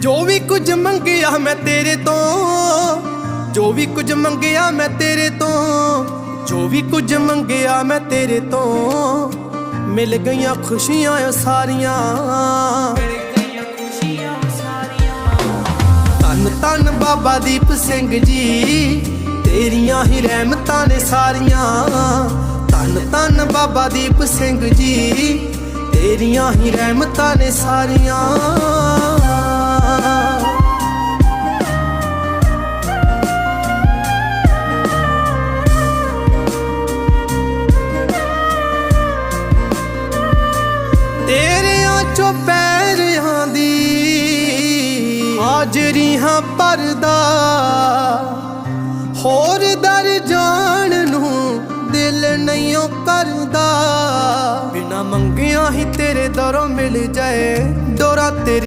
ਜੋ ਵੀ ਕੁਝ ਮੰਗਿਆ ਮੈਂ ਤੇਰੇ ਤੋਂ, ਜੋ ਵੀ ਕੁਝ ਮੰਗਿਆ ਮੈਂ ਤੇਰੇ ਤੋਂ, ਜੋ ਵੀ ਕੁਝ ਮੰਗਿਆ ਮੈਂ ਤੇਰੇ ਤੋਂ, ਮਿਲ ਗਈਆਂ ਖੁਸ਼ੀਆਂ ਓ ਸਾਰੀਆਂ। ਧੰਨ ਧੰਨ ਬਾਬਾ ਦੀਪ ਸਿੰਘ ਜੀ, ਤੇਰੀਆਂ ਹੀ ਰਹਿਮਤਾਂ ਨੇ ਸਾਰੀਆਂ। ਧੰਨ ਧੰਨ ਬਾਬਾ ਦੀਪ ਸਿੰਘ ਜੀ, ਤੇਰੀਆਂ ਹੀ ਰਹਿਮਤਾਂ ਨੇ ਸਾਰੀਆਂ। ਤੇਰਿਆਂ ਪੈਰਿਆਂ ਦੀ ਹਾਜਰੀ ਹਾਂ ਪਰਦਾ ਹੋਰ ਦਰ ਜਾਣ ਨੂੰ ਦਿਲ ਨਹੀਂ ਓ ਕਰਦਾ। ਬਿਨਾ ਮੰਗਿਆ ਹੀ ਤੇਰੇ ਦਰੋਂ ਮਿਲ ਜਾਏ ਡੋਰਾ